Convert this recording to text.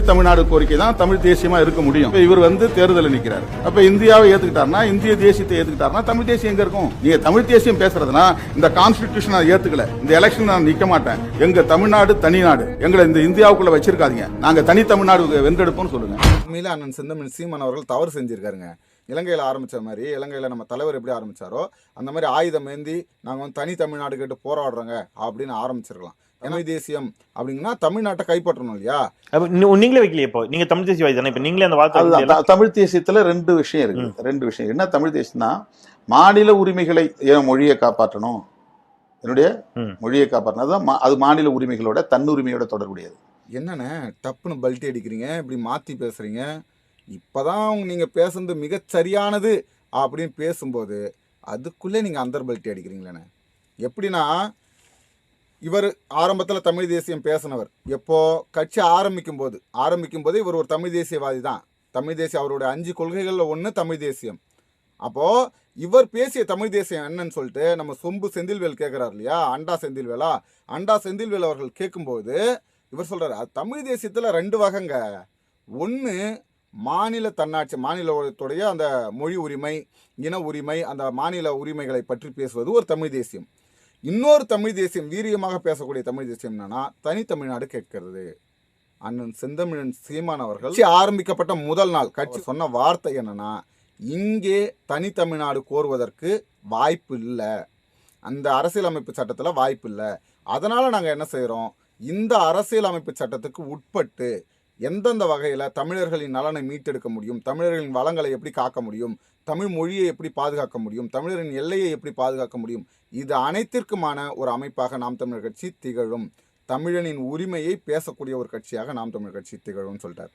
தமிழ்நாடு கோரிக்கை தான் தமிழ் தேசியமா இருக்க முடியும். இவர் வந்து தேர்தலில் நிற்கிறார் அப்ப இந்தியாவை ஏத்துக்கிட்டாருன்னா இந்திய தேசியத்தை ஏத்துக்கிட்டாருன்னா தமிழ் தேசியம் எங்க இருக்கும்? நீங்க தமிழ் தேசியம் பேசுறதுனா இந்த கான்ஸ்டிடியூஷன் நான் ஏத்துக்கல. இந்த எலெக்ஷன் நான் நிக்க மாட்டேன். எங்க தமிழ்நாடு தனி நாடு. எங்களை இந்த இந்தியாவுக்குள்ள வச்சிருக்காதீங்க. நாங்க தனி தமிழ்நாடு வென்றெடுப்போம்னு சொல்லுங்க. உண்மையில அண்ணன் செந்தமிழ் சீமான் அவர்கள் தவறு செஞ்சிருக்காருங்க. இலங்கையில் ஆரம்பித்த மாதிரி இலங்கையில் நம்ம தலைவர் எப்படி ஆரம்பித்தாரோ அந்த மாதிரி ஆயுதம் ஏந்தி நாங்கள் வந்து தனி தமிழ்நாடு கேட்டு போராடுறோங்க அப்படின்னு ஆரம்பிச்சிருக்கலாம். தமிழ் தேசியம் அப்படிங்கன்னா தமிழ்நாட்டை கைப்பற்றணும் இல்லையா? நீங்களே வைக்கலையே இப்போ. நீங்க தமிழ் தேசியவாதி தானே? இப்ப நீங்களே அந்த வார்த்தை தமிழ் தேசியத்துல ரெண்டு விஷயம் இருக்கு ரெண்டு விஷயம். என்ன தமிழ் தேசியம்னா மாநில உரிமைகளை மொழியை காப்பாற்றணும். என்னுடைய. மொழியை காப்பாற்றணும். அதுதான் அது மாநில உரிமைகளோட தன்னுரிமையோட தொடர்புடையது. என்னண்ணே டப்புன்னு பல்ட்டி அடிக்கிறீங்க இப்படி மாற்றி பேசுகிறீங்க இப்போதான் நீங்கள் பேசுனது மிகச் சரியானது அப்படின்னு பேசும்போது அதுக்குள்ளே நீங்கள் அந்தர் பல்ட்டி அடிக்கிறீங்களேண்ணே. எப்படின்னா இவர் ஆரம்பத்தில் தமிழ் தேசியம் பேசினவர். எப்போ கட்சி ஆரம்பிக்கும் போது ஆரம்பிக்கும் போது இவர் ஒரு தமிழ் தேசியவாதி தான். தமிழ் தேசியம் அவருடைய அஞ்சு கொள்கைகளில் ஒன்று தமிழ் தேசியம். அப்போது இவர் பேசிய தமிழ் தேசியம் என்னன்னு சொல்லிட்டு நம்ம சொம்பு செந்தில்வேல் கேட்குறாரு இல்லையா? அண்டா செந்தில்வேலா? அண்டா செந்தில்வேல் அவர்கள் கேட்கும்போது இவர் சொல்கிறார் அது தமிழ் தேசியத்தில் ரெண்டு வகைங்க. ஒன்று மாநில தன்னாட்சி மாநிலத்துடைய அந்த மொழி உரிமை இன உரிமை அந்த மாநில உரிமைகளை பற்றி பேசுவது ஒரு தமிழ் தேசியம். இன்னொரு தமிழ் தேசியம் வீரியமாக பேசக்கூடிய தமிழ் தேசியம் என்னன்னா தனித்தமிழ்நாடு கேட்கிறது. அண்ணன் செந்தமிழன் சீமான் அவர்கள் ஆரம்பிக்கப்பட்ட முதல் நாள். கட்சி சொன்ன வார்த்தை என்னன்னா இங்கே தனித்தமிழ்நாடு கோருவதற்கு வாய்ப்பு இல்லை. அந்த அரசியலமைப்பு சட்டத்தில் வாய்ப்பு இல்லை. அதனால் நாங்கள் என்ன செய்கிறோம் இந்த அரசியலமைப்பு சட்டத்துக்கு உட்பட்டு எந்தெந்த வகையில் தமிழர்களின் நலனை மீட்டெடுக்க முடியும்? தமிழர்களின் வளங்களை எப்படி காக்க முடியும்? தமிழ் மொழியை எப்படி பாதுகாக்க முடியும்? தமிழரின் எல்லையை எப்படி பாதுகாக்க முடியும்? இது அனைத்திற்குமான ஒரு அமைப்பாக நாம் தமிழர் கட்சி திகழும். தமிழனின் உரிமையை பேசக்கூடிய ஒரு கட்சியாக நாம் தமிழர் கட்சி திகழும்னு சொல்லிட்டார்.